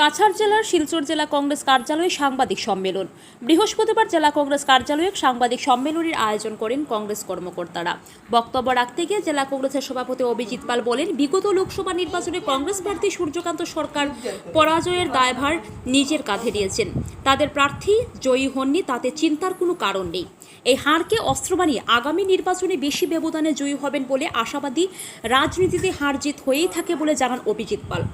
কাছাড় জেলার শিলচর জেলা কংগ্রেস কার্যালয়ে সাংবাদিক সম্মেলন। বৃহস্পতিবার জেলা কংগ্রেস কার্যালয়ে সাংবাদিক সম্মেলনের আয়োজন করেন কংগ্রেস কর্মকর্তারা। বক্তব্য রাখতে গিয়ে জেলা কংগ্রেসের সভাপতি অভিজিৎ পাল বলেন, বিগত লোকসভা নির্বাচনে কংগ্রেস প্রার্থী সূর্যকান্ত সরকার পরাজয়ের দায়ভার নিজের কাঁধে নিয়েছেন। তাদের প্রার্থী জয়ী হননি, তাতে চিন্তার কোনো কারণ নেই। এই হারকে অস্ত্র বানিয়ে আগামী নির্বাচনে বেশি ব্যবধানে জয়ী হবেন বলে আশাবাদী রাজনীতিতে হার জিত হয়েই থাকে বলে জানান অভিজিৎ পাল।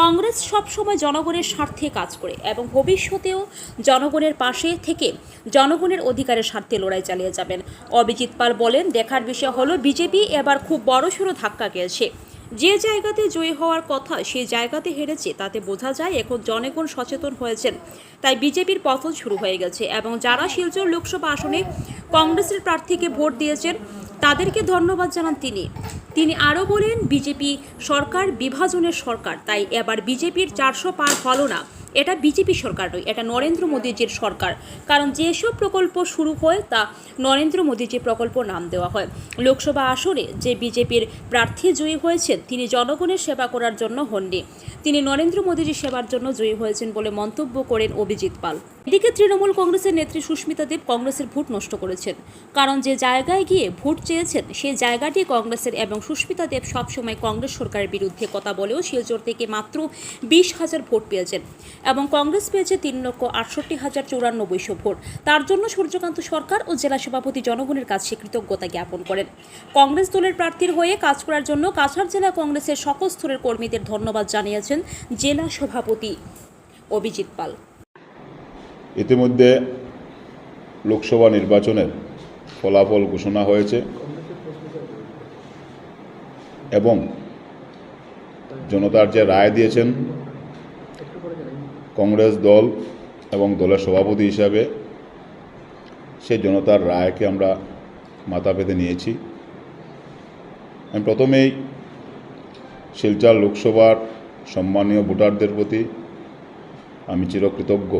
কংগ্রেস সবসময় জনগণের স্বার্থে কাজ করে এবং ভবিষ্যতেও জনগণের পাশে থেকে জনগণের অধিকারের স্বার্থে লড়াই চালিয়ে যাবেন। অভিজিৎ পাল বলেন, দেখার বিষয় হলো, বিজেপি এবার খুব বড়সড় ধাক্কা খেয়েছে। যে জায়গাতে জয়ী হওয়ার কথা সে জায়গাতে হেরেছে, তাতে বোঝা যায় এখন জনগণ সচেতন হয়েছেন। তাই বিজেপির পতন শুরু হয়ে গেছে এবং যারা শিলচর লোকসভা আসনে কংগ্রেসের প্রার্থীকে ভোট দিয়েছেন তাদেরকে ধন্যবাদ জানান তিনি। তিনি আরও বলেন, বিজেপি সরকার বিভাজনের সরকার, তাই এবার বিজেপির চারশো পার হলো না। এটা বিজেপি সরকার নয়, এটা নরেন্দ্র মোদীজির সরকার। কারণ যেসব প্রকল্প শুরু হয়, তা নরেন্দ্র মোদীজি প্রকল্প নাম দেওয়া হয়। লোকসভা আসনে যে বিজেপির প্রার্থী জয়ী হয়েছেন, তিনি জনগণের সেবা করার জন্য হননি। তিনি নরেন্দ্র মোদীজির সেবার জন্য জয়ী হয়েছেন বলে মন্তব্য করেন অভিজিৎ পাল। এদিকে তৃণমূল কংগ্রেসের নেত্রী সুস্মিতা দেব কংগ্রেসের ভোট নষ্ট করেছেন। কারণ যে জায়গায় গিয়ে ভোট চেয়েছেন, সেই জায়গাটি কংগ্রেসের এবং সুস্মিতা দেব সবসময় কংগ্রেস সরকারের বিরুদ্ধে কথা বলেও শিলচর থেকে মাত্র বিশ হাজার ভোট পেয়েছেন এবং কংগ্রেস পেয়েছে তিন লক্ষ আটষট্টি হাজার চৌরানব্বইশো ভোট। তার জন্য সূর্যকান্ত সরকার ও জেলা সভাপতি জনগণের কাছে কৃতজ্ঞতা জ্ঞাপন করেন। কংগ্রেস দলের প্রার্থীর হয়ে কাজ করার জন্য কাছাড় জেলা কংগ্রেসের সকল স্তরের কর্মীদের ধন্যবাদ জানিয়েছেন জেলা সভাপতি অভিজিৎ পাল। ইতিমধ্যে লোকসভা নির্বাচনের ফলাফল ঘোষণা হয়েছে এবং জনতার যে রায় দিয়েছেন, কংগ্রেস দল এবং দলের সভাপতি হিসাবে, সেই জনতার রায়কে আমরা মাথা পেতে নিয়েছি। আমি প্রথমেই শিলচর লোকসভার সম্মানীয় ভোটারদের প্রতি আমি চিরকৃতজ্ঞ।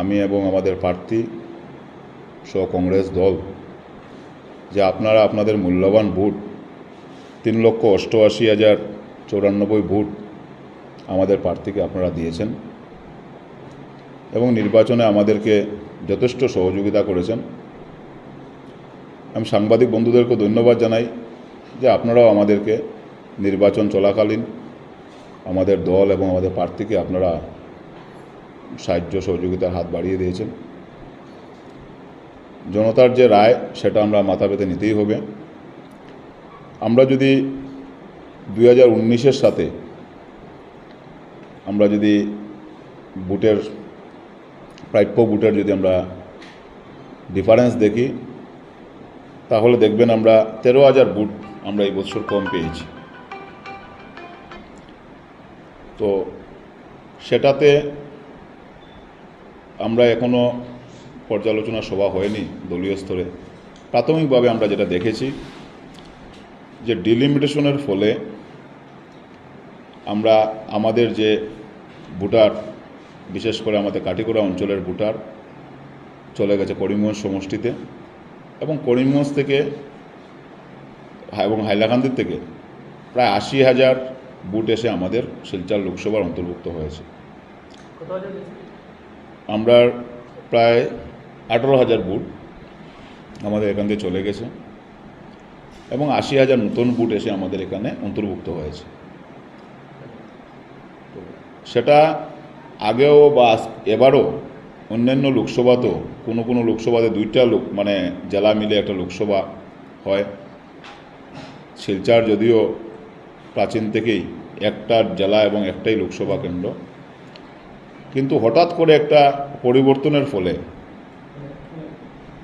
আমি এবং আমাদের প্রার্থী সহ কংগ্রেস দল, যে আপনারা আপনাদের মূল্যবান ভোট, তিন লক্ষ অষ্টআশি হাজার চৌরানব্বই ভোট আমাদের প্রার্থীকে আপনারা দিয়েছেন এবং নির্বাচনে আমাদেরকে যথেষ্ট সহযোগিতা করেছেন। আমি সাংবাদিক বন্ধুদেরকে ধন্যবাদ জানাই যে আপনারাও আমাদেরকে নির্বাচন চলাকালীন আমাদের দল এবং আমাদের প্রার্থীকে আপনারা সাহায্য সহযোগিতার হাত বাড়িয়ে দিয়েছেন। জনতার যে রায়, সেটা আমরা মাথা পেতে নিতেই হবে। আমরা যদি দুই হাজার উনিশের সাথে আমরা যদি বুটের, প্রাপ্য বুটের যদি আমরা ডিফারেন্স দেখি, তাহলে দেখবেন আমরা তেরো হাজার বুট আমরা এই বছর কম পেয়েছি। তো সেটাতে আমরা এখনও পর্যালোচনা সভা হয়নি দলীয় স্তরে। প্রাথমিকভাবে আমরা যেটা দেখেছি যে ডিলিমিটেশনের ফলে আমরা আমাদের যে ভোটার, বিশেষ করে আমাদের কাটিগড়া অঞ্চলের ভোটার, চলে গেছে করিমগঞ্জ সমষ্টিতে এবং করিমগঞ্জ থেকে এবং হাইলাকান্দির থেকে প্রায় আশি হাজার বুট এসে আমাদের শিলচর লোকসভার অন্তর্ভুক্ত হয়েছে। আমরা প্রায় আঠারো হাজার বুট আমাদের এখান দিয়ে চলে গেছে এবং আশি হাজার নতুন বুট এসে আমাদের এখানে অন্তর্ভুক্ত হয়েছে। সেটা আগেও বা এবারও অন্যান্য লোকসভাতেও কোনো কোনো লোকসভাতে দুইটা লোক মানে জেলা মিলে একটা লোকসভা হয়। শিলচর যদিও প্রাচীন থেকেই একটা জেলা এবং একটাই লোকসভা কেন্দ্র। কিন্তু হঠাৎ করে একটা পরিবর্তনের ফলে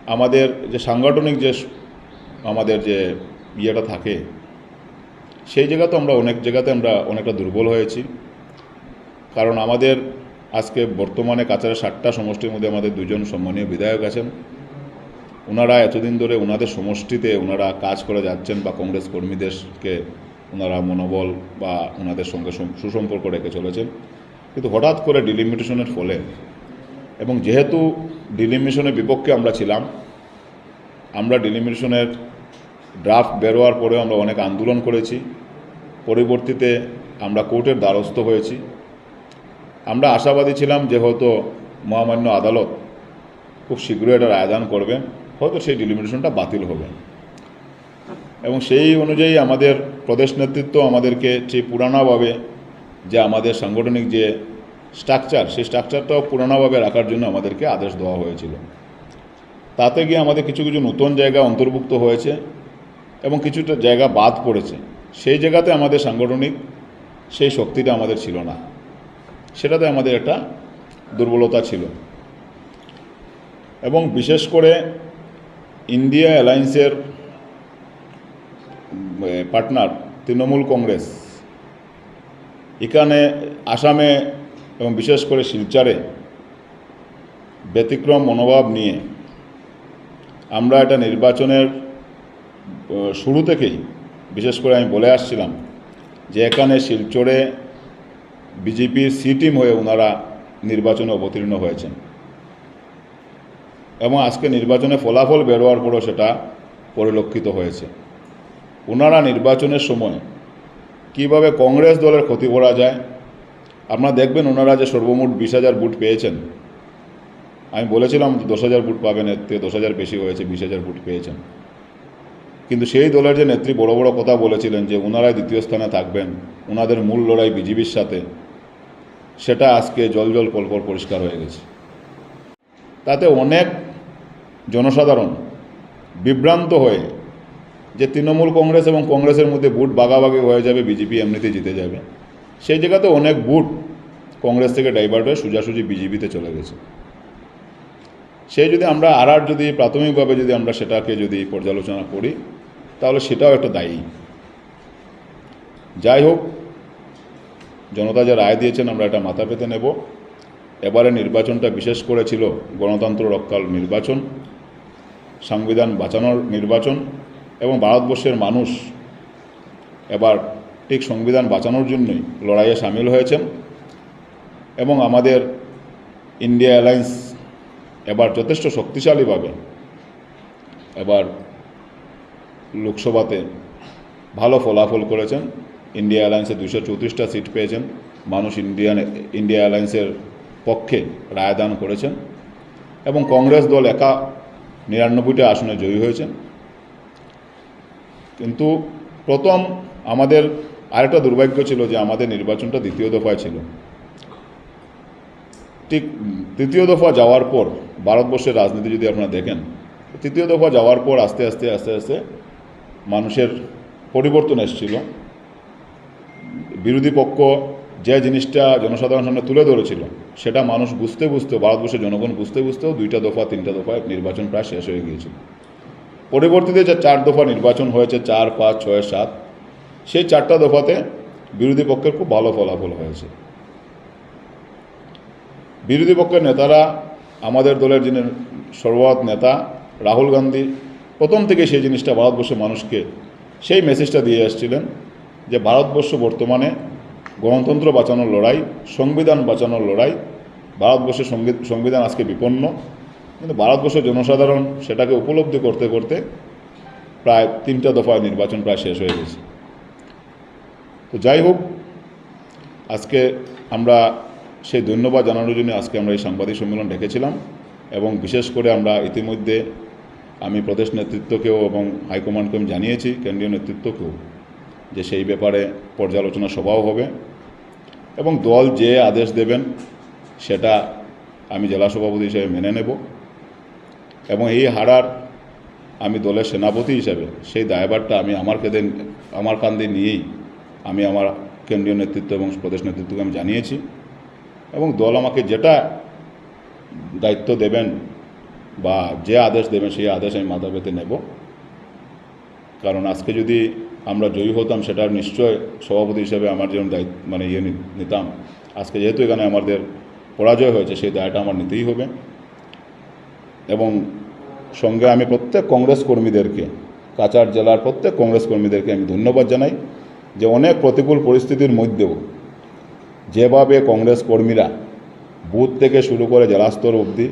আমাদের যে সাংগঠনিক যে আমাদের যে ইয়েটা থাকে, সেই জায়গাতে আমরা অনেক জায়গাতে আমরা অনেকটা দুর্বল হয়েছি। কারণ আমাদের আজকে বর্তমানে কাছাড়ে ষাটটা সমষ্টির মধ্যে আমাদের দুজন সম্মানীয় বিধায়ক আছেন। ওনারা এতদিন ধরে ওনাদের সমষ্টিতে ওনারা কাজ করে যাচ্ছেন বা কংগ্রেস কর্মীদেরকে ওনারা মনোবল বা ওনাদের সঙ্গে সুসম্পর্ক রেখে চলেছেন। কিন্তু হঠাৎ করে ডিলিমিটেশনের ফলে এবং যেহেতু ডিলিমিটেশনের বিপক্ষে আমরা ছিলাম, আমরা ডিলিমিটেশনের ড্রাফট বেরোয়ার পরেও আমরা অনেক আন্দোলন করেছি, পরবর্তীতে আমরা কোর্টের দ্বারস্থ হয়েছি। আমরা আশাবাদী ছিলাম যে হয়তো মহামান্য আদালত খুব শীঘ্রই এটা রায়দান করবেন হয়তো সেই ডিলিমিটেশনটা বাতিল হবে। এবং সেই অনুযায়ী আমাদের প্রদেশ নেতৃত্ব আমাদেরকে সেই পুরানাভাবে যে আমাদের সাংগঠনিক যে স্ট্রাকচার, সেই স্ট্রাকচারটাও পুরানাভাবে রাখার জন্য আমাদেরকে আদেশ দেওয়া হয়েছিল। তাতে গিয়ে আমাদের কিছু কিছু নতুন জায়গা অন্তর্ভুক্ত হয়েছে এবং কিছুটা জায়গা বাদ পড়েছে। সেই জায়গাতে আমাদের সাংগঠনিক সেই শক্তিটা আমাদের ছিল না। সেটাতে আমাদের একটা দুর্বলতা ছিল। এবং বিশেষ করে ইন্ডিয়া অ্যালায়েন্সের পার্টনার, তৃণমূল কংগ্রেস এখানে আসামে এবং বিশেষ করে শিলচারে ব্যতিক্রম মনোভাব নিয়ে আমরা এটা নির্বাচনের শুরু থেকেই, বিশেষ করে আমি বলে আসছিলাম যে এখানে শিলচরে বিজেপির সি টিম হয়ে ওনারা নির্বাচনে অবতীর্ণ হয়েছেন। এবং আজকে নির্বাচনে ফলাফল বেরোয়ার পরও সেটা পরিলক্ষিত হয়েছে। ওনারা নির্বাচনের সময় কীভাবে কংগ্রেস দলের ক্ষতি করা যায়? আপনারা দেখবেন ওনারা যে সর্বমোট বিশ হাজার বুট পেয়েছেন। আমি বলেছিলাম দশ হাজার বুট পাবেন, এর থেকে দশ হাজার বেশি হয়েছে, বিশ হাজার বুট পেয়েছেন। কিন্তু সেই দলের যে নেত্রী বড় বড় কথা বলেছিলেন যে ওনারাই দ্বিতীয় স্থানে থাকবেন, ওনাদের মূল লড়াই বিজেপির সাথে, সেটা আজকে জল জল পলপল পরিষ্কার হয়ে গেছে। তাতে অনেক জনসাধারণ বিভ্রান্ত হয়ে যে তৃণমূল কংগ্রেস এবং কংগ্রেসের মধ্যে বুট বাগাবাগি হয়ে যাবে, বিজেপি এমনিতেই জিতে যাবে। সেই জায়গাতে অনেক বুট কংগ্রেস থেকে ডাইভার্ট হয়ে সোজাসুজি বিজেপিতে চলে গেছে। সেই যদি আমরা আর আর যদি প্রাথমিকভাবে যদি আমরা সেটাকে যদি পর্যালোচনা করি, তাহলে সেটাও একটা দায়ী। যাই হোক, জনতা যে রায় দিয়েছেন, আমরা এটা মাথা পেতে নেব। এবারে নির্বাচনটা বিশেষ করে ছিল গণতন্ত্র রক্ষার নির্বাচন, সংবিধান বাঁচানোর নির্বাচন। এবং ভারতবর্ষের মানুষ এবার ঠিক সংবিধান বাঁচানোর জন্যই লড়াইয়ে সামিল হয়েছেন এবং আমাদের ইন্ডিয়া অ্যালায়েন্স এবার যথেষ্ট শক্তিশালীভাবে এবার লোকসভাতে ভালো ফলাফল করেছেন। ইন্ডিয়া অ্যালায়েন্সে দুশো চৌত্রিশটা সিট পেয়েছেন। মানুষ ইন্ডিয়ান ইন্ডিয়া অ্যালায়েন্সের পক্ষে রায়দান করেছেন এবং কংগ্রেস দল একা নিরানব্বইটা আসনে জয়ী হয়েছেন। কিন্তু প্রথম আমাদের আরেকটা দুর্ভাগ্য ছিল যে আমাদের নির্বাচনটা দ্বিতীয় দফায় ছিল। ঠিক তৃতীয় দফা যাওয়ার পর, ভারতবর্ষের রাজনীতি যদি আপনারা দেখেন, তৃতীয় দফা যাওয়ার পর আস্তে আস্তে আস্তে আস্তে মানুষের পরিবর্তন এসেছিল। বিরোধী পক্ষ যে জিনিসটা জনসাধারণের সামনে তুলে ধরেছিল, সেটা মানুষ বুঝতে বুঝতে, ভারতবর্ষের জনগণ বুঝতে বুঝতেও দুইটা দফা, তিনটা দফায় নির্বাচন প্রায় শেষ হয়ে গিয়েছিল। পরবর্তীতে যে চার দফা নির্বাচন হয়েছে, চার, পাঁচ, ছয়, সাত, সেই চারটা দফাতে বিরোধী পক্ষের খুব ভালো ফলাফল হয়েছে। বিরোধী পক্ষের নেতারা, আমাদের দলের যিনি সর্বত নেতা, রাহুল গান্ধী, প্রথম থেকে সেই জিনিসটা ভারতবর্ষের মানুষকে সেই মেসেজটা দিয়ে আসছিলেন যে ভারতবর্ষ বর্তমানে গণতন্ত্র বাঁচানোর লড়াই, সংবিধান বাঁচানোর লড়াই, ভারতবর্ষের সংবিধান আজকে বিপন্ন কিন্তু ভারতবর্ষের জনসাধারণ সেটাকে উপলব্ধি করতে করতে প্রায় তিনটা দফায় নির্বাচন প্রায় শেষ হয়ে গেছে। তো যাই হোক, আজকে আমরা সেই ধন্যবাদ জানানোর জন্য আজকে আমরা এই সাংবাদিক সম্মেলন ডেকেছিলাম এবং বিশেষ করে আমরা ইতিমধ্যে আমি প্রদেশ নেতৃত্বকেও এবং হাইকমান্ডকে আমি জানিয়েছি, কেন্দ্রীয় নেতৃত্বকেও, যে সেই ব্যাপারে পর্যালোচনা সভাও হবে এবং দল যে আদেশ দেবেন সেটা আমি জেলা সভাপতি হিসেবে মেনে নেব। এবং এই হারার আমি দলের সেনাপতি হিসাবে, সেই দায়ভারটা আমি আমার কেঁদে আমার কান্দে নিয়েই আমি আমার কেন্দ্রীয় নেতৃত্ব এবং প্রদেশ নেতৃত্বকে আমি জানিয়েছি। এবং দল আমাকে যেটা দায়িত্ব দেবেন বা যে আদেশ দেবেন, সেই আদেশ আমি মাথা পেতে নেব। কারণ আজকে যদি আমরা জয়ী হতাম, সেটার নিশ্চয় সভাপতি হিসেবে আমার যেমন দায়িত্ব মানে ইয়ে নিতাম। আজকে যেহেতু এখানে আমাদের পরাজয় হয়েছে, সেই দায়টা আমার নিতেই হবে। এবং সঙ্গে আমি প্রত্যেক কংগ্রেস কর্মীদেরকে, কাছাড় জেলার প্রত্যেক কংগ্রেস কর্মীদেরকে আমি ধন্যবাদ জানাই যে অনেক প্রতিকূল পরিস্থিতির মধ্যেও যেভাবে কংগ্রেস কর্মীরা বুথ থেকে শুরু করে জেলা স্তর অবধি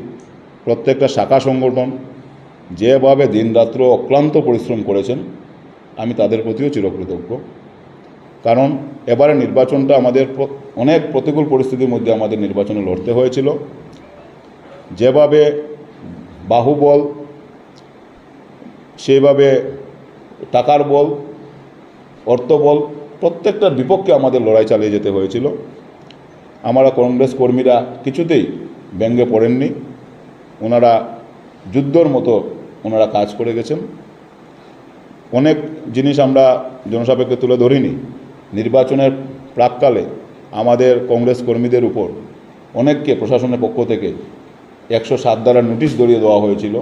প্রত্যেকটা শাখা সংগঠন যেভাবে দিনরাত্র অক্লান্ত পরিশ্রম করেছেন, আমি তাদের প্রতিও চিরকৃতজ্ঞ। কারণ এবারে নির্বাচনটা আমাদের অনেক প্রতিকূল পরিস্থিতির মধ্যে আমাদের নির্বাচনে লড়তে হয়েছিল। যেভাবে বাহুবল সেইভাবে টাকার বল, অর্থবল প্রত্যেকটার বিপক্ষে আমাদের লড়াই চালিয়ে যেতে হয়েছিল। আমরা কংগ্রেস কর্মীরা কিছুতেই ব্যঙ্গে পড়েননি। ওনারা যুদ্ধর মতো ওনারা কাজ করে গেছেন। অনেক জিনিস আমরা জনসাপেক্ষে তুলে ধরিনি। নির্বাচনের প্রাককালে আমাদের কংগ্রেস কর্মীদের উপর অনেককে প্রশাসনের পক্ষ থেকে একশো সাত দ্বারা নোটিশ ধরিয়ে দেওয়া হয়েছিল।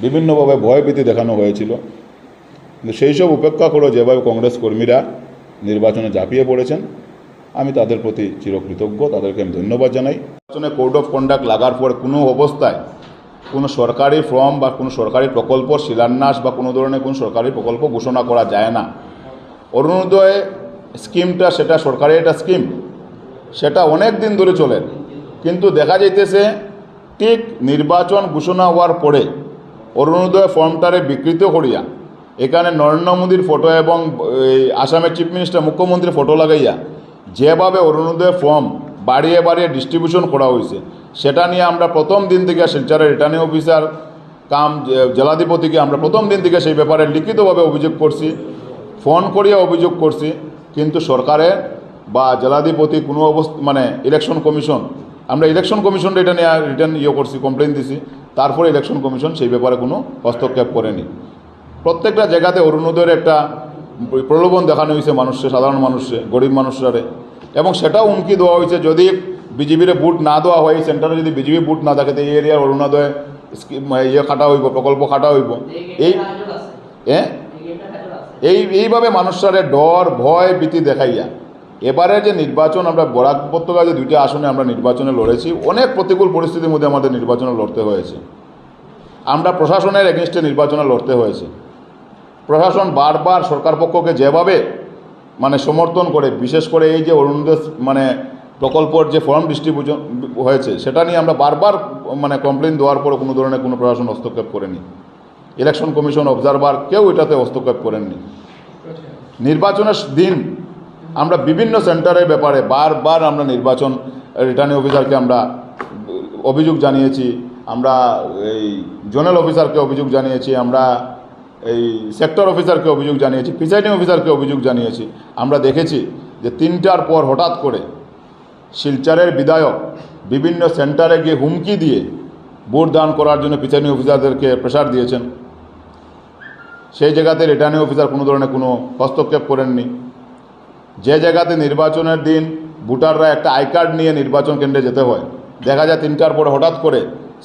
বিভিন্নভাবে ভয়ভীতি দেখানো হয়েছিল। কিন্তু সেই সব উপেক্ষা করে যেভাবে কংগ্রেস কর্মীরা নির্বাচনে ঝাঁপিয়ে পড়েছেন, আমি তাদের প্রতি চিরকৃতজ্ঞ। তাদেরকে আমি ধন্যবাদ জানাই। নির্বাচনে কোড অফ কন্ডাক্ট লাগার পর কোনো অবস্থায় কোনো সরকারি ফর্ম বা কোনো সরকারি প্রকল্প, শিলান্যাস বা কোনো ধরনের কোনো সরকারি প্রকল্প ঘোষণা করা যায় না। অরুণোদয় স্কিমটা সেটা সরকারি একটা স্কিম। সেটা অনেক দিন ধরে চলে। কিন্তু দেখা যাইতেছে ঠিক নির্বাচন ঘোষণা হওয়ার পরে অরুণোদয় ফর্মটারে বিকৃত করিয়া, এখানে নরেন্দ্র মোদীর ফটো এবং, এই আসামের চিফ মিনিস্টার মুখ্যমন্ত্রীর ফটো লাগাইয়া, যেভাবে অরুণোদয় ফর্ম বাড়িয়ে বাড়িয়ে ডিস্ট্রিবিউশন করা হয়েছে সেটা নিয়ে আমরা প্রথম দিন থেকে শিলচরের রিটার্নিং অফিসার কাম, জেলাধিপতিকে আমরা প্রথম দিন থেকে সেই ব্যাপারে লিখিতভাবে অভিযোগ করছি, ফোন করিয়া অভিযোগ করছি, কিন্তু সরকারের বা জেলাধিপতি কোনো অবস্থা মানে ইলেকশন কমিশন আমরা ইলেকশন কমিশন এটা নিয়ে রিটার্ন ইয়ে করছি কমপ্লেন দিছি। তারপরে ইলেকশন কমিশন সেই ব্যাপারে কোনো হস্তক্ষেপ করেনি। প্রত্যেকটা জায়গাতে অরুণোদয়ের একটা প্রলোভন দেখানো হয়েছে মানুষে সাধারণ মানুষে গরিব মানুষরারে। এবং সেটাও হুমকি দেওয়া হয়েছে যদি বিজেপির বুট না দেওয়া হয় এই সেন্টারে যদি বিজেপি বুট না থাকে তো এই এরিয়ার অরুণোদয় স্কিম ইয়ে খাটা হইব প্রকল্প খাটা হইব। এই হ্যাঁ এই এইভাবে মানুষরারে ডর ভয় ভীতি দেখাইয়া। এবারে যে নির্বাচন আমরা, বরাক উপত্যকা যে দুইটা আসনে আমরা নির্বাচনে লড়েছি, অনেক প্রতিকূল পরিস্থিতির মধ্যে আমাদের নির্বাচনে লড়তে হয়েছে। আমরা প্রশাসনের এগেনস্টে নির্বাচনে লড়তে হয়েছে। প্রশাসন বারবার সরকার পক্ষকে যেভাবে মানে সমর্থন করে, বিশেষ করে এই যে অরুণোদয় মানে প্রকল্পর যে ফর্ম ডিস্ট্রিবিউশন হয়েছে, সেটা নিয়ে আমরা বারবার মানে কমপ্লেন দেওয়ার পরও কোনো ধরনের কোনো প্রশাসন হস্তক্ষেপ করেনি। ইলেকশন কমিশন অবজারভার কেউ এটাতে হস্তক্ষেপ করেননি। নির্বাচনের দিন আমরা বিভিন্ন সেন্টারের ব্যাপারে বারবার আমরা নির্বাচন, রিটার্নিং অফিসারকে আমরা অভিযোগ জানিয়েছি, আমরা এই জোনাল অফিসারকে অভিযোগ জানিয়েছি, আমরা এই সেক্টর অফিসারকে অভিযোগ জানিয়েছি, প্রিসাইডিং অফিসারকে অভিযোগ জানিয়েছি। আমরা দেখেছি যে তিনটার পর হঠাৎ করে শিলচরের বিধায়ক বিভিন্ন সেন্টারে গিয়ে হুমকি দিয়ে ভোট দান করার জন্য প্রিসাইডিং অফিসারদেরকে প্রেশার দিয়েছেন। সেই জায়গাতে রিটার্নিং অফিসার কোনো ধরনের কোনো হস্তক্ষেপ করেননি। যে জায়গাতে নির্বাচনের দিন ভোটাররা একটা আই কার্ড নিয়ে নির্বাচন কেন্দ্রে যেতে হয়, দেখা যায় তিনটার পরে হঠাৎ করে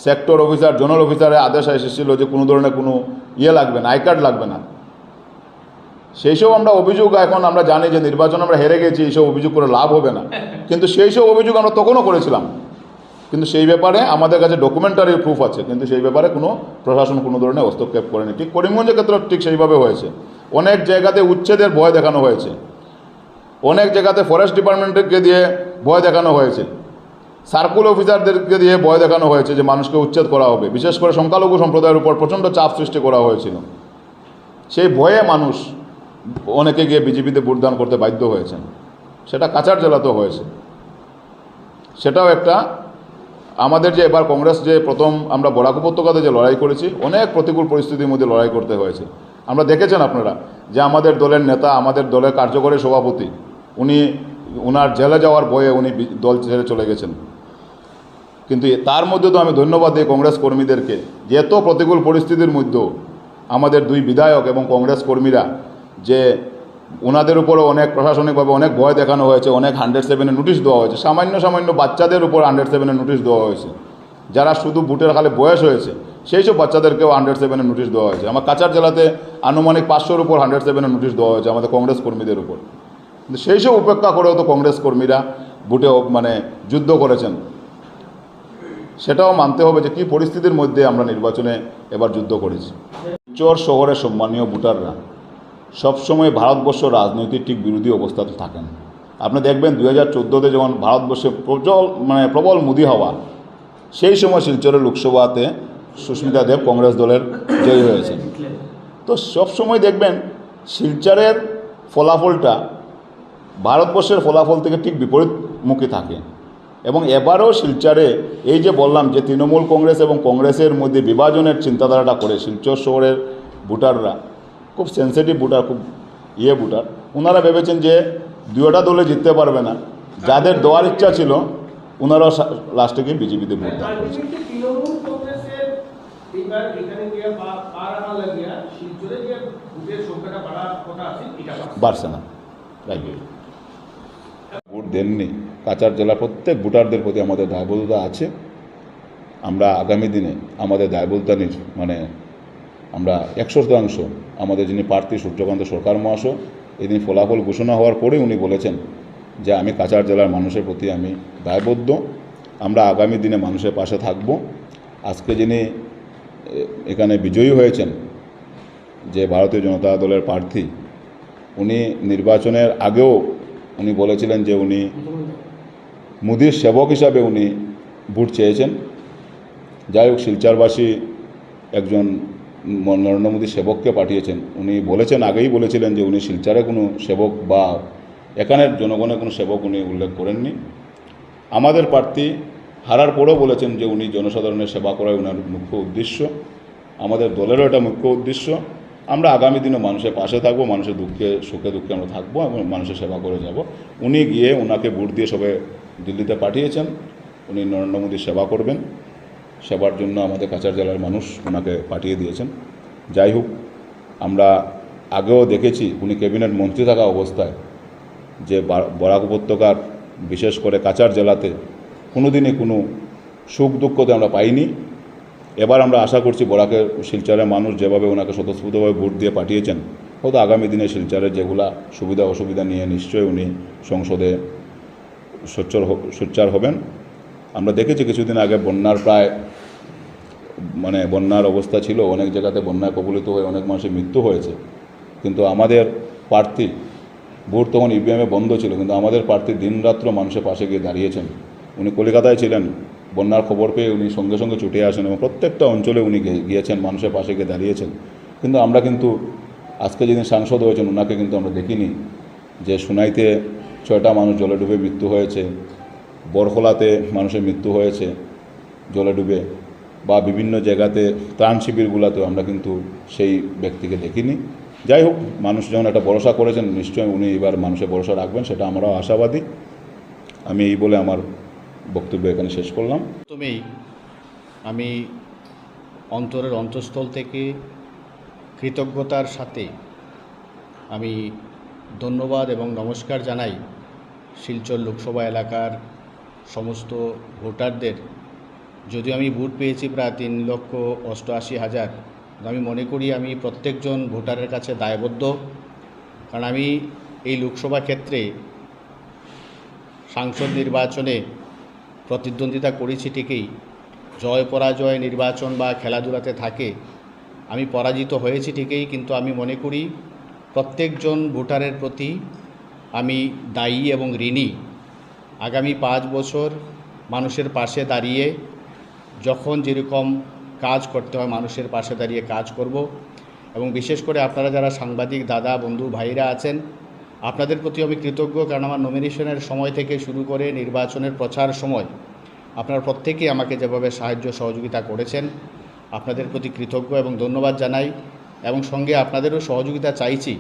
সেক্টর অফিসার, জোনাল অফিসারের আদেশ এসেছিল যে কোনো ধরনের কোনো ইয়ে লাগবে না, আই কার্ড লাগবে না। সেই সব আমরা অভিযোগ এখন আমরা জানি যে নির্বাচন আমরা হেরে গেছি, এইসব অভিযোগ করে লাভ হবে না। কিন্তু সেই সব অভিযোগ আমরা তখনও করেছিলাম। কিন্তু সেই ব্যাপারে আমাদের কাছে ডকুমেন্টারি প্রুফ আছে, কিন্তু সেই ব্যাপারে কোনো প্রশাসন কোনো ধরনের হস্তক্ষেপ করেনি। ঠিক করিমগঞ্জের ক্ষেত্রে ঠিক সেইভাবে হয়েছে। অনেক জায়গাতে উচ্ছেদের ভয় দেখানো হয়েছে। অনেক জায়গাতে ফরেস্ট ডিপার্টমেন্টকে দিয়ে ভয় দেখানো হয়েছে। সার্কুল অফিসারদেরকে দিয়ে ভয় দেখানো হয়েছে যে মানুষকে উচ্ছেদ করা হবে। বিশেষ করে সংখ্যালঘু সম্প্রদায়ের উপর প্রচণ্ড চাপ সৃষ্টি করা হয়েছিল। সেই ভয়ে মানুষ অনেকে গিয়ে বিজেপিতে ভোটদান করতে বাধ্য হয়েছেন। সেটা কাছাড় জেলাতেও হয়েছে। সেটাও একটা আমাদের যে এবার কংগ্রেস যে প্রথম আমরা বরাক উপত্যকাতে যে লড়াই করেছি, অনেক প্রতিকূল পরিস্থিতির মধ্যে লড়াই করতে হয়েছে। আমরা দেখেছেন আপনারা যে আমাদের দলের নেতা, আমাদের দলের কার্যকরী সভাপতি উনি ওনার জেলে যাওয়ার বয়ে উনি দল ছেড়ে চলে গেছেন। কিন্তু তার মধ্যে তো আমি ধন্যবাদ দিই কংগ্রেস কর্মীদেরকে। যে এত প্রতিকূল পরিস্থিতির মধ্যেও আমাদের দুই বিধায়ক এবং কংগ্রেস কর্মীরা যে ওনাদের উপরও অনেক প্রশাসনিকভাবে অনেক ভয় দেখানো হয়েছে, অনেক হান্ড্রেড সেভেনের নোটিশ দেওয়া হয়েছে, সামান্য সামান্য বাচ্চাদের উপর হান্ড্রেড সেভেনের নোটিশ দেওয়া হয়েছে। যারা শুধু বুটের খালে বয়স হয়েছে, সেই সব বাচ্চাদেরকেও হান্ড্রেড সেভেনের নোটিশ দেওয়া হয়েছে। আমার কাছাড় জেলাতে আনুমানিক পাঁচশোর উপর হান্ড্রেড সেভেনের নোটিশ দেওয়া হয়েছে আমাদের কংগ্রেস কর্মীদের উপর। কিন্তু সেই সব উপেক্ষা করেও তো কংগ্রেস কর্মীরা বুটে মানে যুদ্ধ করেছেন। সেটাও মানতে হবে যে কি পরিস্থিতির মধ্যে আমরা নির্বাচনে এবার যুদ্ধ করেছি। চর শহরের সম্মানীয় ভোটাররা, সবসময় ভারতবর্ষ রাজনৈতিক ঠিক বিরোধী অবস্থাতে থাকেন। আপনি দেখবেন দুই হাজার চোদ্দোতে যখন ভারতবর্ষে প্রবল মানে প্রবল মুদি হওয়া, সেই সময় শিলচরের লোকসভাতে সুস্মিতা দেব কংগ্রেস দলের জয়ী হয়েছেন। তো সব সময় দেখবেন শিলচরের ফলাফলটা ভারতবর্ষের ফলাফল থেকে ঠিক বিপরীতমুখী থাকে। এবং এবারও শিলচরে এই যে বললাম যে তৃণমূল কংগ্রেস এবং কংগ্রেসের মধ্যে বিভাজনের চিন্তাধারাটা করে শিলচর শহরের ভোটাররা খুব সেন্সিটিভ ভোটার খুব ইয়ে ভোটার ওনারা ভেবেছেন যে দুয়োটা দলে জিততে পারবে না। যাদের দেওয়ার ইচ্ছা ছিল ওনারাও লাস্টে গিয়ে বিজেপিতে ভোট দেন করেছে। বাড়ছে না। রাইট। ভোট দেননি। কাচার জেলার প্রত্যেক ভোটারদের প্রতি আমাদের দায়বদ্ধতা আছে। আমরা আগামী দিনে আমাদের দায়বদ্ধতা মানে আমরা একশো শতাংশ আমাদের যিনি প্রার্থী সূর্যকান্ত সরকার মহাশয়, এদিন ফলাফল ঘোষণা হওয়ার পরে উনি বলেছেন যে আমি কাচার জেলার মানুষের প্রতি আমি দায়বদ্ধ। আমরা আগামী দিনে মানুষের পাশে থাকব। আজকে যিনি এখানে বিজয়ী হয়েছেন যে ভারতীয় জনতা দলের প্রার্থী, উনি নির্বাচনের আগেও উনি বলেছিলেন যে উনি মোদির সেবক হিসাবে উনি ভোট চেয়েছেন। যাই হোক, শিলচারবাসী একজন নরেন্দ্র মোদী সেবককে পাঠিয়েছেন। উনি বলেছেন, আগেই বলেছিলেন যে উনি শিলচারে কোনো সেবক বা এখানের জনগণের কোনো সেবক উনি উল্লেখ করেননি। আমাদের প্রার্থী হারার পরেও বলেছেন যে উনি জনসাধারণের সেবা করাই ওনার মুখ্য উদ্দেশ্য। আমাদের দলেরও এটা মুখ্য উদ্দেশ্য। আমরা আগামী দিনে মানুষের পাশে থাকব, মানুষের দুঃখে, সুখে, দুঃখে আমরা থাকব এবং মানুষের সেবা করে যাব। উনি গিয়ে ওনাকে ভোট দিয়ে সবে দিল্লিতে পাঠিয়েছেন। উনি নরেন্দ্র মোদীর সেবা করবেন। সেবার জন্য আমাদের কাছাড় জেলার মানুষ ওনাকে পাঠিয়ে দিয়েছেন। যাই হোক, আমরা আগেও দেখেছি উনি ক্যাবিনেট মন্ত্রী থাকা অবস্থায় যে বরাক উপত্যকার, বিশেষ করে কাচার জেলাতে কোনো দিনই কোনো সুখ দুঃখতে আমরা পাইনি। এবার আমরা আশা করছি বরাকের শিলচরের মানুষ যেভাবে ওনাকে স্বতঃস্ফূর্তভাবে ভোট দিয়ে পাঠিয়েছেন হয়তো আগামী দিনে শিলচরের যেগুলা সুবিধা অসুবিধা নিয়ে নিশ্চয়ই উনি সংসদে সোচ্চার সোচ্চার হবেন। আমরা দেখেছি কিছুদিন আগে বন্যার প্রায় মানে বন্যার অবস্থা ছিল, অনেক জায়গাতে বন্যায় কবলিত হয়ে অনেক মানুষের মৃত্যু হয়েছে। কিন্তু আমাদের প্রার্থী, ভোট তখন ইভিএমে বন্ধ ছিল, কিন্তু আমাদের প্রার্থী দিনরাত্র মানুষের পাশে গিয়ে দাঁড়িয়েছেন। উনি কলকাতায় ছিলেন বন্যার খবর পেয়ে উনি সঙ্গে সঙ্গে ছুটে আসেন এবং প্রত্যেকটা অঞ্চলে উনি গিয়েছেন, মানুষের পাশে গিয়ে দাঁড়িয়েছেন। কিন্তু আমরা কিন্তু আজকে যিনি সাংসদ হয়েছেন ওনাকে কিন্তু আমরা দেখিনি। যে সুনাইতে ছয়টা মানুষ জলে ডুবে মৃত্যু হয়েছে, বরখোলাতে মানুষের মৃত্যু হয়েছে জলে ডুবে, বা বিভিন্ন জায়গাতে ত্রাণ শিবিরগুলোতেও আমরা কিন্তু সেই ব্যক্তিকে দেখিনি। যাই হোক, মানুষ যখন একটা ভরসা করেছেন, নিশ্চয়ই উনি এবার মানুষের ভরসা রাখবেন, সেটা আমরাও আশাবাদী। আমি এই বলে আমার বক্তব্য এখানে শেষ করলাম। প্রথমেই আমি অন্তরের অন্তঃস্থল থেকে কৃতজ্ঞতার সাথে আমি ধন্যবাদ এবং নমস্কার জানাই শিলচর লোকসভা এলাকার সমস্ত ভোটারদের। যদিও আমি ভোট পেয়েছি প্রায় তিন লক্ষ অষ্টআশি হাজার আমি মনে করি আমি প্রত্যেকজন ভোটারের কাছে দায়বদ্ধ। কারণ আমি এই লোকসভা ক্ষেত্রে সাংসদ নির্বাচনে প্রতিদ্বন্দ্বিতা করেছি ঠিকই। জয় পরাজয়, নির্বাচন বা খেলাধুলাতে থাকে। আমি পরাজিত হয়েছি ঠিকই, কিন্তু আমি মনে করি প্রত্যেকজন ভোটারের প্রতি আমি দায়ী এবং ঋণী। আগামী পাঁচ বছর মানুষের পাশে দাঁড়িয়ে যখন যেরকম কাজ করতে হয়, মানুষের পাশে দাঁড়িয়ে কাজ করব। এবং বিশেষ করে আপনারা যারা সাংবাদিক, দাদা, বন্ধু, ভাইরা আছেন আপনাদের প্রতি আমি কৃতজ্ঞ, কারণ আমার নমিনেশনের সময় থেকে শুরু করে নির্বাচনের প্রচার সময় আপনারা প্রত্যেকেই আমাকে যেভাবে সাহায্য সহযোগিতা করেছেন, আপনাদের প্রতি কৃতজ্ঞ এবং ধন্যবাদ জানাই। এবং সঙ্গে আপনাদেরও সহযোগিতা চাইছি,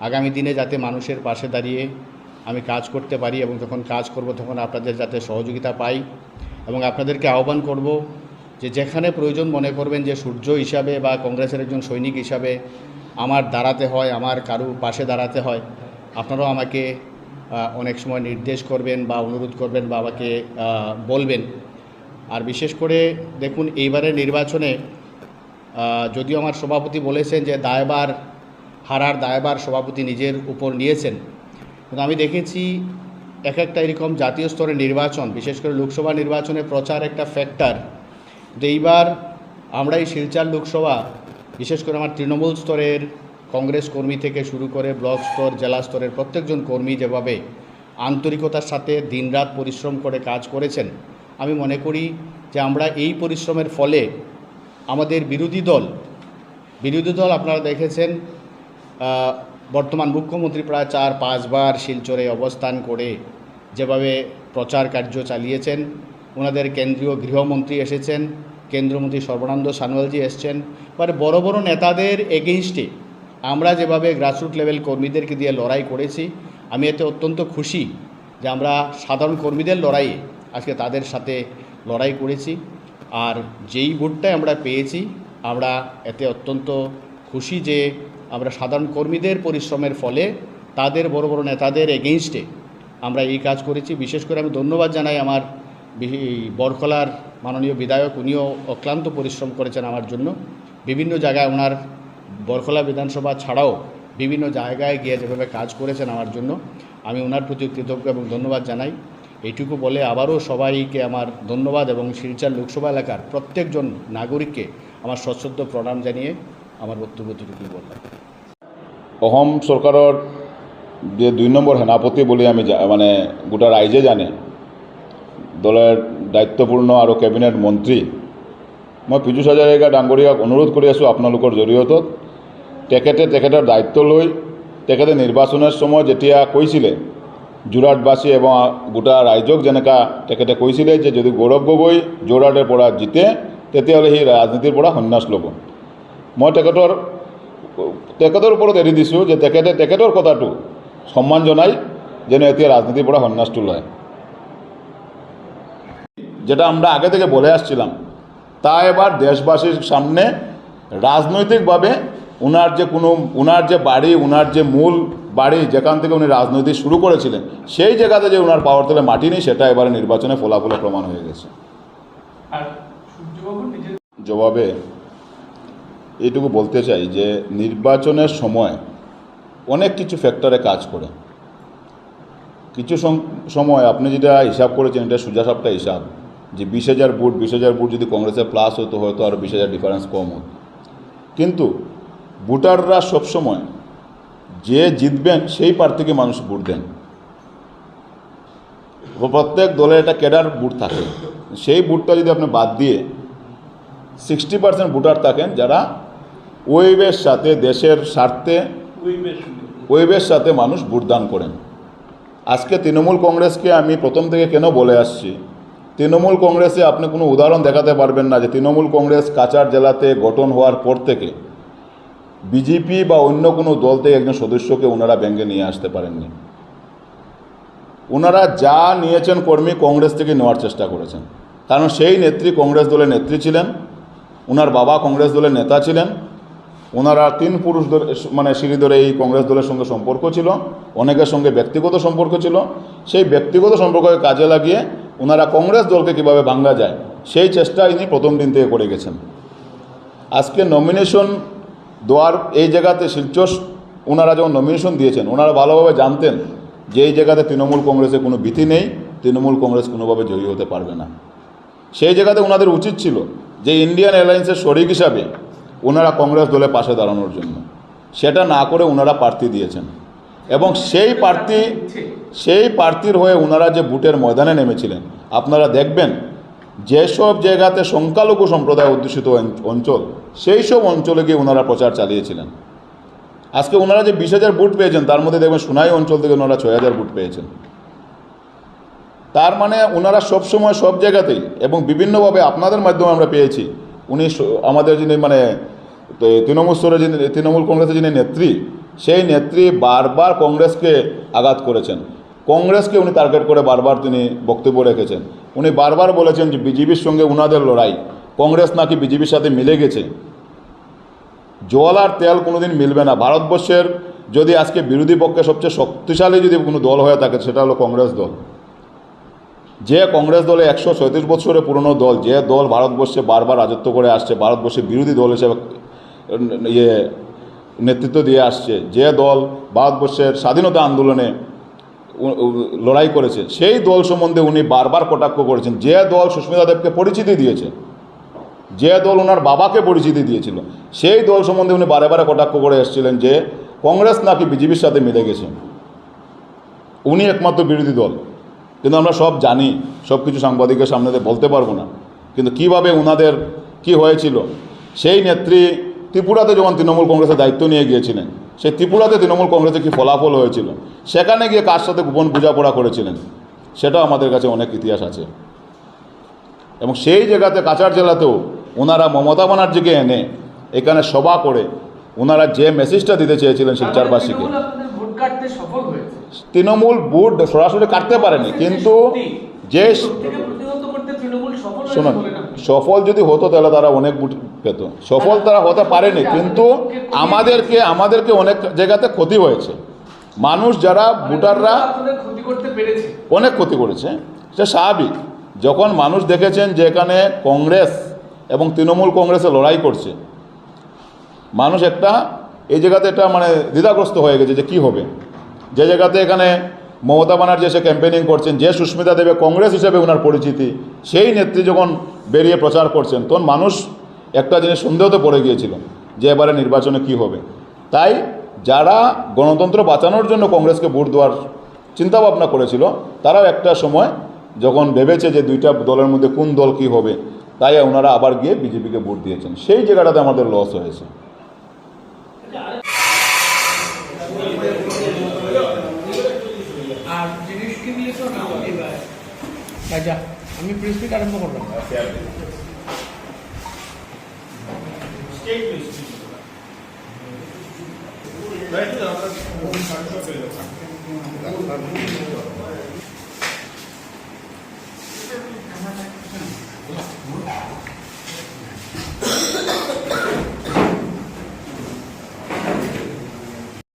আগামী দিনে যাতে মানুষের পাশে দাঁড়িয়ে আমি কাজ করতে পারি এবং যখন কাজ করব তখন আপনাদের যাতে সহযোগিতা পাই। এবং আপনাদেরকে আহ্বান করব যে যেখানে প্রয়োজন মনে করবেন যে সূর্য হিসাবে বা কংগ্রেসের একজন সৈনিক হিসাবে আমার দাঁড়াতে হয়, আমার কারু পাশে দাঁড়াতে হয় আপনারাও আমাকে অনেক সময় নির্দেশ করবেন বা অনুরোধ করবেন বা আমাকে বলবেন। আর বিশেষ করে দেখুন, এইবারের নির্বাচনে যদিও আমার সভাপতি বলেছেন যে দায়বার হারার দায়বার সভাপতি নিজের উপর নিয়েছেন। কিন্তু আমি দেখেছি এক একটা এরকম জাতীয় স্তরের নির্বাচন, বিশেষ করে লোকসভা নির্বাচনে প্রচার একটা ফ্যাক্টর তো এইবার আমরা এই শিলচর লোকসভা, বিশেষ করে আমার তৃণমূল স্তরের কংগ্রেস কর্মী থেকে শুরু করে ব্লক স্তর, জেলা স্তরের প্রত্যেকজন কর্মী যেভাবে আন্তরিকতার সাথে দিনরাত পরিশ্রম করে কাজ করেছেন, আমি মনে করি যে আমরা এই পরিশ্রমের ফলে আমাদের বিরোধী দল বিরোধী দল আপনারা দেখেছেন বর্তমান মুখ্যমন্ত্রী প্রায় চার, পাঁচবার শিলচরে অবস্থান করে যেভাবে প্রচার কার্য চালিয়েছেন, ওনাদের কেন্দ্রীয় গৃহমন্ত্রী এসেছেন, কেন্দ্রমন্ত্রী সর্বানন্দ সানোয়ালজি এসছেন, এবারে বড় বড় নেতাদের এগেনস্টে আমরা যেভাবে গ্রাসরুট লেভেল কর্মীদেরকে দিয়ে লড়াই করেছি, আমি এতে অত্যন্ত খুশি যে আমরা সাধারণ কর্মীদের লড়াইয়ে আজকে তাদের সাথে লড়াই করেছি। আর যেই ভোটটাই আমরা পেয়েছি, আমরা এতে অত্যন্ত খুশি যে আমরা সাধারণ কর্মীদের পরিশ্রমের ফলে তাদের বড় বড় নেতাদের এগেনস্টে আমরা এই কাজ করেছি। বিশেষ করে আমি ধন্যবাদ জানাই আমার বি- বরখলার মাননীয় বিধায়ক, উনিও অক্লান্ত পরিশ্রম করেছেন আমার জন্য। বিভিন্ন জায়গায় ওনার বরখলা বিধানসভা ছাড়াও বিভিন্ন জায়গায় গিয়ে যেভাবে কাজ করেছেন আমার জন্য, আমি ওনার প্রতি কৃতজ্ঞ এবং ধন্যবাদ জানাই। এইটুকু বলে আবারও সবাইকে আমার ধন্যবাদ এবং শিলচর লোকসভা এলাকার প্রত্যেকজন নাগরিককে আমার সশ্রদ্ধ প্রণাম জানিয়ে আমার বক্তব্য দুটুকুই বললাম। অসম চৰকাৰৰ যে দুই নম্বৰ সেনাপতি বুলি আমি মানে গোটা ৰাইজে জানে দলৰ দায়িত্বপূৰ্ণ আৰু কেবিনেট মন্ত্ৰী মই পীযুষ হাজৰিকা ডাঙৰীয়াক অনুৰোধ কৰি আছোঁ আপোনালোকৰ জৰিয়তত তেখেতে তেখেতৰ দায়িত্ব লৈ তেখেতে নিৰ্বাচনৰ সময়ত যেতিয়া কৈছিলে যোৰহাটবাসী এবং গোটা ৰাইজক যেনেকা তেখেতে কৈছিলে যে যদি গৌৰৱ গগৈ যোৰহাটৰ পৰা জিতে, তেতিয়াহ'লে সি ৰাজনীতিৰ পৰা সন্যাস ল'ব। মই তেখেতৰ তেখেতৰ ওপৰত এৰি দিছোঁ যে তেখেতে, তেখেতৰ কথাটো সন্মান জনাই যেন এতিয়া রাজনীতির পৰা সন্ন্যাসটো লয়। যেটা আমরা আগে থেকে বলে আসছিলাম, তা এবার দেশবাসীর সামনে রাজনৈতিকভাবে উনার যে কোনো ওনার যে বাড়ি ওনার যে মূল বাড়ি যেখান থেকে উনি রাজনীতি শুরু করেছিলেন সেই জায়গাতে যে ওনার পাওয়ার তলে মাটি নেই সেটা এবারে নির্বাচনে ফলাফলে প্রমাণ হয়ে গেছে। জবাবে এইটুকু বলতে চাই যে নির্বাচনের সময় অনেক কিছু ফ্যাক্টরে কাজ করে। কিছু সম- সময় আপনি যেটা হিসাব করেছেন এটা সোজা সাপটা হিসাব। যে বিশ হাজার বুট বিশ হাজার বুট যদি কংগ্রেসের প্লাস হতো হয়তো আরও বিশ হাজার ডিফারেন্স কম হতো। কিন্তু ভোটাররা সবসময় যে জিতবেন সেই প্রার্থীকে মানুষ ভোট দেন। প্রত্যেক দলের একটা ক্যাডার বুট থাকে। সেই বুটটা যদি আপনি বাদ দিয়ে সিক্সটি পার্সেন্ট ভোটার থাকেন, যারা ওয়েবের সাথে দেশের স্বার্থে, ওয়েবের সাথে মানুষ ভোটদান করেন। আজকে তৃণমূল কংগ্রেসকে আমি প্রথম থেকে কেন বলে আসছি? তৃণমূল কংগ্রেসে আপনি কোনো উদাহরণ দেখাতে পারবেন না যে তৃণমূল কংগ্রেস কাচার জেলাতে গঠন হওয়ার পর থেকে বিজেপি বা অন্য কোনো দল থেকে একজন সদস্যকে ওনারা ব্যাঙ্গে নিয়ে আসতে পারেননি। ওনারা যা নিয়েছেন কর্মী কংগ্রেস থেকে নেওয়ার চেষ্টা করেছেন। কারণ সেই নেত্রী কংগ্রেস দলের নেত্রী ছিলেন, ওনার বাবা কংগ্রেস দলের নেতা ছিলেন, ওনারা তিন পুরুষ ধরে মানে সিঁড়ি ধরে এই কংগ্রেস দলের সঙ্গে সম্পর্ক ছিল, অনেকের সঙ্গে ব্যক্তিগত সম্পর্ক ছিল। সেই ব্যক্তিগত সম্পর্ককে কাজে লাগিয়ে ওনারা কংগ্রেস দলকে কীভাবে ভাঙ্গা যায়, সেই চেষ্টা ইনি প্রথম দিন থেকে করে গেছেন। আজকে নমিনেশন দেওয়ার এই জায়গাতে শিলচর ওনারা যখন নমিনেশন দিয়েছেন, ওনারা ভালোভাবে জানতেন যে এই জায়গাতে তৃণমূল কংগ্রেসে কোনো ভীতি নেই, তৃণমূল কংগ্রেস কোনোভাবে জয়ী হতে পারবে না। সেই জায়গাতে ওনাদের উচিত ছিল যে ইন্ডিয়ান এয়ারলাইন্সের শরিক হিসাবে ওনারা কংগ্রেস দলের পাশে দাঁড়ানোর জন্য। সেটা না করে ওনারা প্রার্থী দিয়েছেন। এবং সেই প্রার্থী, সেই প্রার্থীর হয়ে ওনারা যে বুটের ময়দানে নেমেছিলেন, আপনারা দেখবেন যেসব জায়গাতে সংখ্যালঘু সম্প্রদায় অধ্যুষিত অঞ্চল সেই সব অঞ্চলে গিয়ে ওনারা প্রচার চালিয়েছিলেন। আজকে ওনারা যে বিশ হাজার বুট পেয়েছেন, তার মধ্যে দেখবেন সোনাই অঞ্চল থেকে ওনারা ছয় হাজার বুট পেয়েছেন। তার মানে ওনারা সবসময় সব জায়গাতেই এবং বিভিন্নভাবে আপনাদের মাধ্যমে আমরা পেয়েছি। উনি আমাদের যিনি মানে তৃণমূল স্তরে যিনি, তৃণমূল কংগ্রেসের যিনি নেত্রী, সেই নেত্রী বারবার কংগ্রেসকে আঘাত করেছেন। কংগ্রেসকে উনি টার্গেট করে বারবার তিনি বক্তব্য রেখেছেন। উনি বারবার বলেছেন যে বিজেপির সঙ্গে উনাদের লড়াই। কংগ্রেস নাকি বিজেপির সাথে মিলে গেছে। জল আর তেল কোনোদিন মিলবে না। ভারতবর্ষের যদি আজকে বিরোধী পক্ষে সবচেয়ে শক্তিশালী যদি কোনো দল হয়ে থাকে, সেটা হলো কংগ্রেস দল। যে কংগ্রেস দলে একশো ছয়ত্রিশ বছরের পুরনো দল, যে দল ভারতবর্ষে বারবার রাজত্ব করে আসছে, ভারতবর্ষে বিরোধী দল হিসেবে ইয়ে নেতৃত্ব দিয়ে আসছে, যে দল ভারতবর্ষের স্বাধীনতা আন্দোলনে লড়াই করেছে সেই দল সম্বন্ধে উনি বারবার কটাক্ষ করেছেন। যে দল সুস্মিতা দেবকে পরিচিতি দিয়েছে, যে দল ওনার বাবাকে পরিচিতি দিয়েছিল, সেই দল সম্বন্ধে উনি বারে বারে কটাক্ষ করে এসেছিলেন যে কংগ্রেস নাকি বিজেপির সাথে মিলে গেছে। উনি একমাত্র বিরোধী দল। কিন্তু আমরা সব জানি, সব কিছু সাংবাদিকের সামনে বলতে পারব না। কিন্তু কীভাবে ওনাদের কি হয়েছিল, সেই নেত্রী ত্রিপুরাতে যখন তৃণমূল কংগ্রেসের দায়িত্ব নিয়ে গিয়েছিলেন সেই ত্রিপুরাতে তৃণমূল কংগ্রেসে কি ফলাফল হয়েছিল? সেখানে গিয়ে কার সাথে গোপন বোঝাপড়া করেছিলেন? সেটাও আমাদের কাছে অনেক ইতিহাস আছে। এবং সেই জায়গাতে কাছাড় জেলাতেও ওনারা মমতা ব্যানার্জিকে এনে এখানে সভা করে ওনারা যে মেসেজটা দিতে চেয়েছিলেন শিলচারবাসীকে তৃণমূল বুট সরাসরি কাটতে পারেনি কিন্তু যে শুনুন সফল যদি হতো তাহলে তারা অনেক বুট পেত সফল তারা হতে পারেনি, কিন্তু আমাদেরকে আমাদেরকে অনেক জায়গাতে ক্ষতি হয়েছে। মানুষ যারা ভোটাররা অনেক ক্ষতি করেছে সেটা স্বাভাবিক। যখন মানুষ দেখেছেন যে এখানে কংগ্রেস এবং তৃণমূল কংগ্রেসে লড়াই করছে, মানুষ একটা, এই জায়গাতে একটা মানে দ্বিধাগ্রস্ত হয়ে গেছে যে কি হবে। যে জায়গাতে এখানে মমতা ব্যানার্জি এসে ক্যাম্পেনিং করছেন, যে সুস্মিতা দেবে কংগ্রেস হিসেবে ওনার পরিচিতি, সেই নেত্রী যখন বেরিয়ে প্রচার করছেন, তখন মানুষ একটা জিনিস সন্দেহতে পড়ে গিয়েছিল যে এবারে নির্বাচনে কি হবে। তাই যারা গণতন্ত্র বাঁচানোর জন্য কংগ্রেসকে ভোট দেওয়ার চিন্তাভাবনা করেছিল তারাও একটা সময় যখন ভেবেছে যে দুইটা দলের মধ্যে কোন দল কি হবে তাই ওনারা আবার গিয়ে বিজেপিকে ভোট দিয়েছেন। সেই জায়গাটাতে আমাদের লস হয়েছে। আমি প্রেস মিট আরম্ভ করলাম। statements